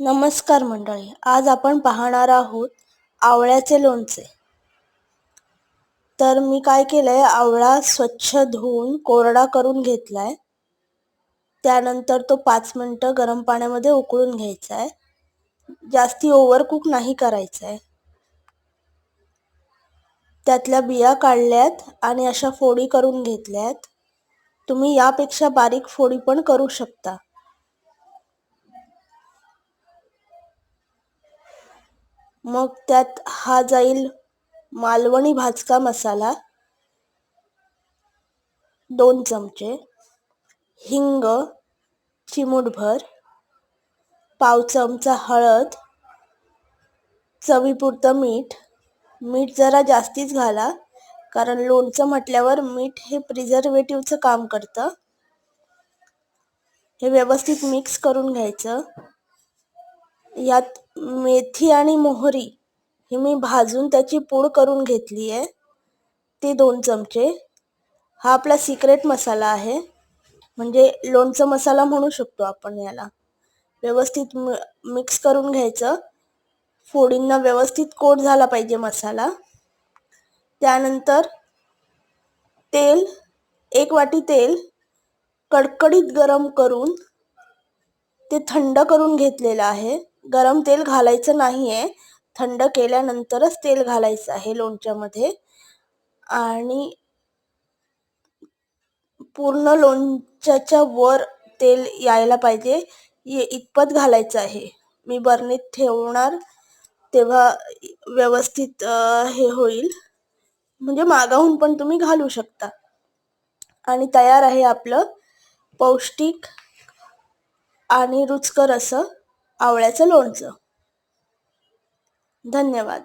नमस्कार मंडळी आज आपण पाहणार आहोत आवळ्याचे लोणचे. तर मी काय केलंय आवळा स्वच्छ धुवून कोरडा करून घेतलाय. त्यानंतर तो पाच मिनटं गरम पाण्यामध्ये उकळून घ्यायचा आहे जास्ती ओव्हरकुक नाही करायचा आहे त्यातल्या बिया काढल्यात आणि अशा फोडी करून घेतल्यात. तुम्ही यापेक्षा बारीक फोडी पण करू शकता. मग त्यात हा जाईल मालवणी भाजका मसाला दोन चमचे हिंग चिमूटभर पाव चमचा हळद चवीपुरतं मीठ. मीठ जरा जास्तीच घाला कारण लोणचं म्हटल्यावर मीठ हे प्रिझर्वेटिव्हचं काम करतं. हे व्यवस्थित मिक्स करून घ्यायचं. यात मेथी आणि मोहरी ही मी भाजून त्याची पूड करून घेतली आहे. ते दोन चमचे. हा आपला सिक्रेट मसाला आहे. म्हणजे लोणचं मसाला म्हणू शकतो आपण याला. व्यवस्थित मिक्स करून घ्यायचं. फोडींना व्यवस्थित कोट झाला पाहिजे मसाला. त्यानंतर तेल एक वाटी तेल कडकडीत गरम करून ते थंड करून घेतलेलं आहे. गरम तेल घालायचं नाही आहे थंड केल्यानंतरच तेल घालायचं आहे लोणच्यामध्ये. आणि पूर्ण लोणच्याच्या वर तेल यायला पाहिजे. ये इतपत घालायचं आहे. मी बरणीत ठेवणार तेव्हा व्यवस्थित हे होईल. म्हणजे मागाहून पण तुम्ही घालू शकता. आणि तयार आहे आपलं पौष्टिक आणि रुचकर असं. आवळ्याचं लोणचं. धन्यवाद.